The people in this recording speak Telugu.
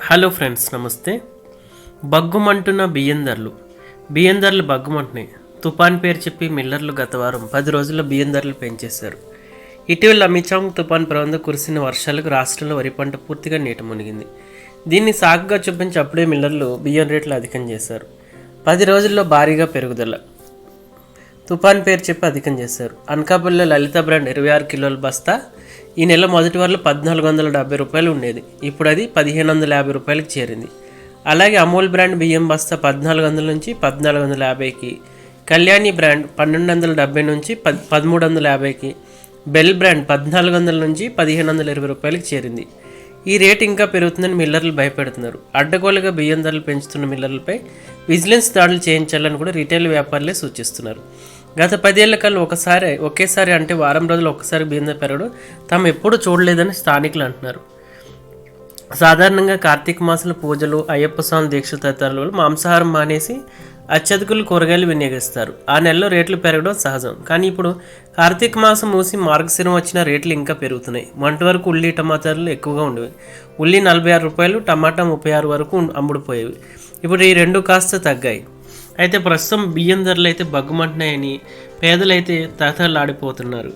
హలో ఫ్రెండ్స్ నమస్తే. బగ్గుమంటున్న బియ్యం ధరలు బియ్యం ధరలు బగ్గుమంటున్నాయి. తుఫాన్ పేరు చెప్పి మిల్లర్లు గత వారం పది రోజుల్లో బియ్యం ధరలు పెంచేశారు. ఇటీవల అమిచాంగ్ తుఫాన్ ప్రభావంతో కురిసిన వర్షాలకు రాష్ట్రంలో వరి పంట పూర్తిగా నీట మునిగింది. దీన్ని సాకుగా చూపించి అప్పుడే మిల్లర్లు బియ్యం రేట్లు అధికం చేశారు. పది రోజుల్లో భారీగా పెరుగుదల. తుఫాన్ పేరు చెప్పి అధికం చేశారు. అనకాపల్లిలో లలిత బ్రాండ్ ఇరవై ఆరు కిలోల బస్తా ఈ నెల మొదటి వారిలో పద్నాలుగు వందల డెబ్బై రూపాయలు ఉండేది. ఇప్పుడు అది పదిహేను వందల యాభై రూపాయలకు చేరింది. అలాగే అమూల్ బ్రాండ్ బియ్యం బస్తా పద్నాలుగు వందల నుంచి పద్నాలుగు వందల యాభైకి కళ్యాణి బ్రాండ్ పన్నెండు వందల డెబ్బై నుంచి పద్ పదమూడు వందల యాభైకి బెల్ బ్రాండ్ పద్నాలుగు వందల నుంచి పదిహేను వందల ఇరవై రూపాయలకు చేరింది. ఈ రేటు ఇంకా పెరుగుతుందని మిల్లర్లు భయపెడుతున్నారు. అడ్డగోలుగా బియ్యం ధరలు పెంచుతున్న మిల్లర్లపై విజిలెన్స్ దాడులు చేయించాలని కూడా రిటైల్ వ్యాపారులే సూచిస్తున్నారు. గత పదేళ్ళ కల్లా ఒకసారి ఒకేసారి అంటే వారం రోజులు ఒక్కసారి బీందం పెరగడం తాము ఎప్పుడూ చూడలేదని స్థానికులు అంటున్నారు. సాధారణంగా కార్తీక మాసంలో పూజలు అయ్యప్ప స్వామి దీక్ష తదితరులు మాంసాహారం మానేసి అత్యధికులు కూరగాయలు వినియోగిస్తారు. ఆ నెలలో రేట్లు పెరగడం సహజం. కానీ ఇప్పుడు కార్తీక మాసం మూసి మార్గశిరం వచ్చిన రేట్లు ఇంకా పెరుగుతున్నాయి. వంటి వరకు ఉల్లి టమాటాలు ఎక్కువగా ఉండేవి. ఉల్లి నలభై ఆరు రూపాయలు టమాటా ముప్పై ఆరు వరకు అమ్ముడుపోయేవి. ఇప్పుడు ఈ రెండు కాస్త తగ్గాయి. అయితే ప్రస్తుతం బియ్యం ధరలు అయితే బగ్గుమంటున్నాయని పేదలైతే తహతలాడిపోతున్నారు